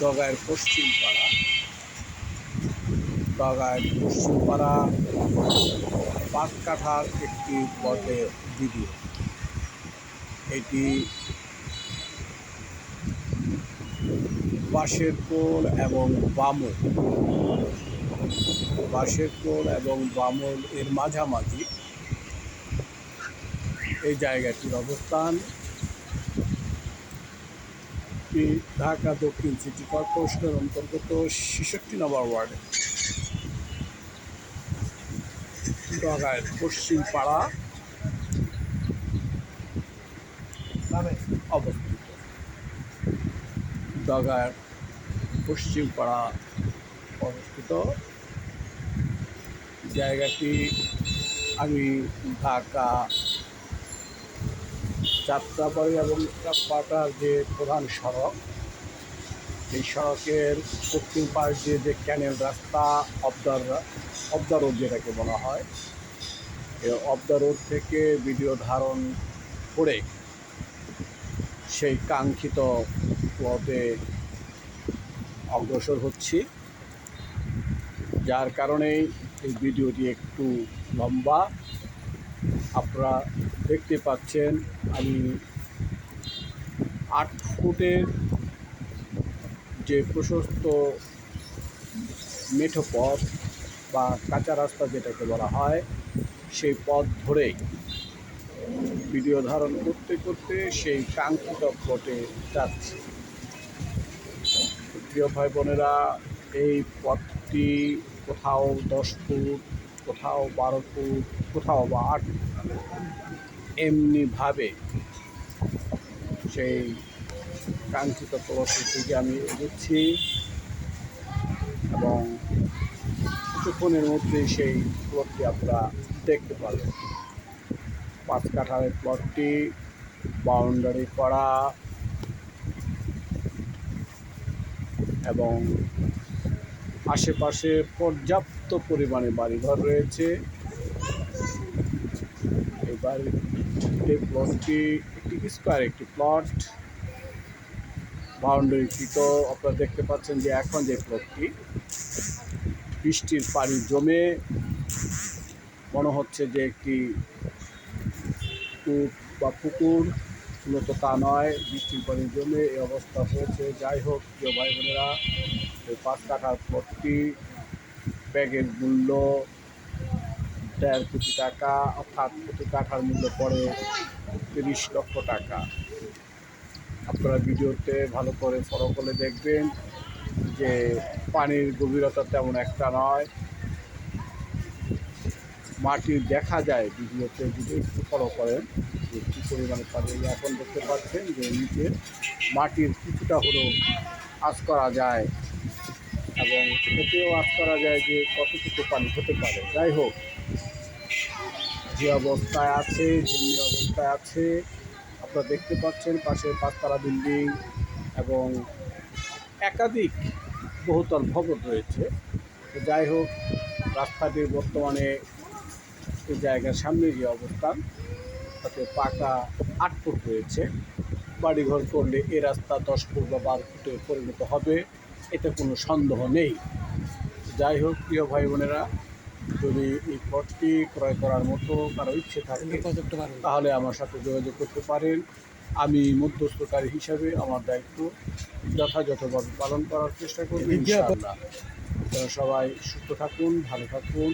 ডগায়ের পশ্চিম পাড়া ডগায়ের পশ্চিম পাড়া পাঁচ কাঠার একটি পথে ভিডিও এটি বাঁশের কোল এবং বামল বাঁশের কোল এবং বামল এর মাঝামাঝি। এই জায়গাটির অবস্থান এটি ঢাকা দক্ষিণ সিটি কর্পোরেশনের অন্তর্গত ছেষট্টি নম্বর ওয়ার্ডে। ডগায়ের পশ্চিম পাড়া অবস্থিত। ডগায়ের পশ্চিম পাড়া অবস্থিত। জায়গাটি আমি ঢাকা যাত্রাবাড়ি এবং পাটার যে প্রধান সড়ক, এই সড়কের পশ্চিম পাশ দিয়ে যে ক্যানেল রাস্তা অবদার অবদা রোড যেটাকে বলা হয়, এই অবদা রোড থেকে ভিডিও ধারণ করে সেই কাঙ্ক্ষিত পথে অগ্রসর হচ্ছি। যার কারণেই এই ভিডিওটি একটু লম্বা। আপনারা দেখতে পাচ্ছেন আমি আট ফুটের যে প্রশস্ত মেঠো পথ বা কাঁচা রাস্তা যেটাকে বলা হয়, সেই পথ ধরেই ভিডিও ধারণ করতে করতে সেই কাঙ্ক্ষিত পথে যাচ্ছি। প্রিয় ভাই বোনেরা, এই পথটি কোথাও দশ ফুট, কোথাও বারো ফুট, কোথাও বা আট এমনিভাবে সেই কাঙ্ক্ষিত পথের দিকে আমি এগোচ্ছি এবং কিছুক্ষণের মধ্যেই সেই প্লটটি আপনারা দেখতে পাবেন পাঁচ কাঠার প্লটটি বাউন্ডারি করা এবং আশেপাশে পর্যাপ্ত পরিমাণে বাড়িঘর রয়েছে। এই প্লটটি একটি স্কোয়ার একটি প্লট বাউন্ডারিকৃত আপনারা দেখতে পাচ্ছেন যে এখন যে প্লটটি বৃষ্টির পানি জমে মনে হচ্ছে যে একটি কূপ বা পুকুর। মূলত তা নয়, বৃষ্টির পানি জমে এই অবস্থা হয়েছে। যাই হোক, প্রিয় ভাই বোনেরা এই পাঁচ কাঠার প্লটটি ব্যাগের মূল্য দেড় কোটি টাকা, অর্থাৎ প্রতি কাঠার মূল্য পড়ে তিরিশ লক্ষ টাকা। আপনারা ভিডিওতে ভালো করে ফলো করে দেখবেন যে পানির গভীরতা তেমন একটা নয়। মাটি দেখা যায় ভিডিওতে, যদি একটু ফলো করেন যে কী পরিমাণে পানি এখন দেখতে পাচ্ছেন যে নিচে মাটির কিছুটা হলেও আজ করা যায় এবং এতেও আজ করা যায় যে কতটুকু পানি হতে পারে। যাই হোক যে অবস্থায় আছে যেমনি অবস্থায় আছে, আপনারা দেখতে পাচ্ছেন পাশে পাঁচতলা বিল্ডিং এবং একাধিক বহুতল ভবন রয়েছে। যাই হোক, রাস্তাটির বর্তমানে এই জায়গার সামনে যে অবস্থান, তাতে পাকা আট ফুট রয়েছে। বাড়িঘর করলে এ রাস্তা দশ ফুট বা বারো ফুটে পরিণত হবে, এতে কোনো সন্দেহ নেই। যাই হোক, প্রিয় ভাই বোনেরা যদি এই পথটি ক্রয় করার মতো কারও ইচ্ছে থাকে তাহলে আমার সাথে যোগাযোগ করতে পারেন। আমি মধ্যস্থকারী হিসাবে আমার দায়িত্ব যথাযথভাবে পালন করার চেষ্টা করব ইনশাআল্লাহ। সবাই সুস্থ থাকুন ভালো থাকুন।